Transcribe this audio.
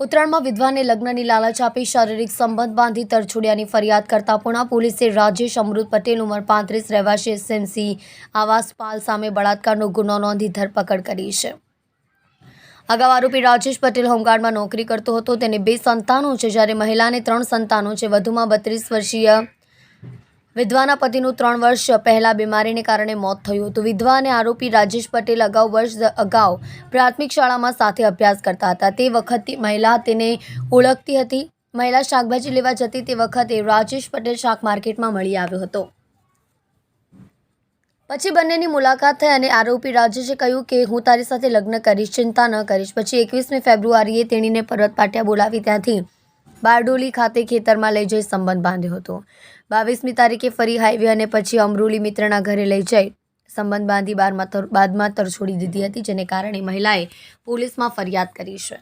ઉત્તરાયણમાં વિધવાને લગ્નની લાલચ આપી શારીરિક સંબંધ બાંધી તરછોડ્યાની ફરિયાદ કરતા પુણા પોલીસે રાજેશ અમૃત પટેલ ઉંમર પાંત્રીસ, રહેવાસી એસએમસી, આવાસ પાલ સામે બળાત્કારનો ગુનો નોંધી ધરપકડ કરી છે. અગાઉ આરોપી રાજેશ પટેલ હોમગાર્ડમાં નોકરી કરતો હતો. તેને બે સંતાનો છે. જ્યારે મહિલાને ત્રણ સંતાનો છે. વધુમાં બત્રીસ વર્ષીય વિધવાના પતિનું ત્રણ વર્ષ પહેલાં બીમારીને કારણે મોત થયું હતું. વિધવા અને આરોપી રાજેશ પટેલ અગાઉ વર્ષ અગાઉ પ્રાથમિક શાળામાં સાથે અભ્યાસ કરતા હતા. તે વખતે મહિલા તેને ઓળખતી હતી. મહિલા શાકભાજી લેવા જતી તે વખતે રાજેશ પટેલ શાક માર્કેટમાં મળી આવ્યો હતો. પછી બંનેની મુલાકાત થઈ અને આરોપી રાજેશે કહ્યું કે, હું તારી સાથે લગ્ન કરીશ, ચિંતા ન કરીશ. પછી એકવીસમી ફેબ્રુઆરીએ તેણીને પરત પાટિયા બોલાવી ત્યાંથી બારડોલી ખાતે ખેતરમાં લઈ જઈ સંબંધ બાંધ્યો હતો. બાવીસમી તારીખે ફરી હાઈવે અને પછી અમરોલી મિત્રના ઘરે લઈ જઈ સંબંધ બાંધી બારમાં બાદમાં તરછોડી દીધી હતી, જેને કારણે મહિલાએ પોલીસમાં ફરિયાદ કરી છે.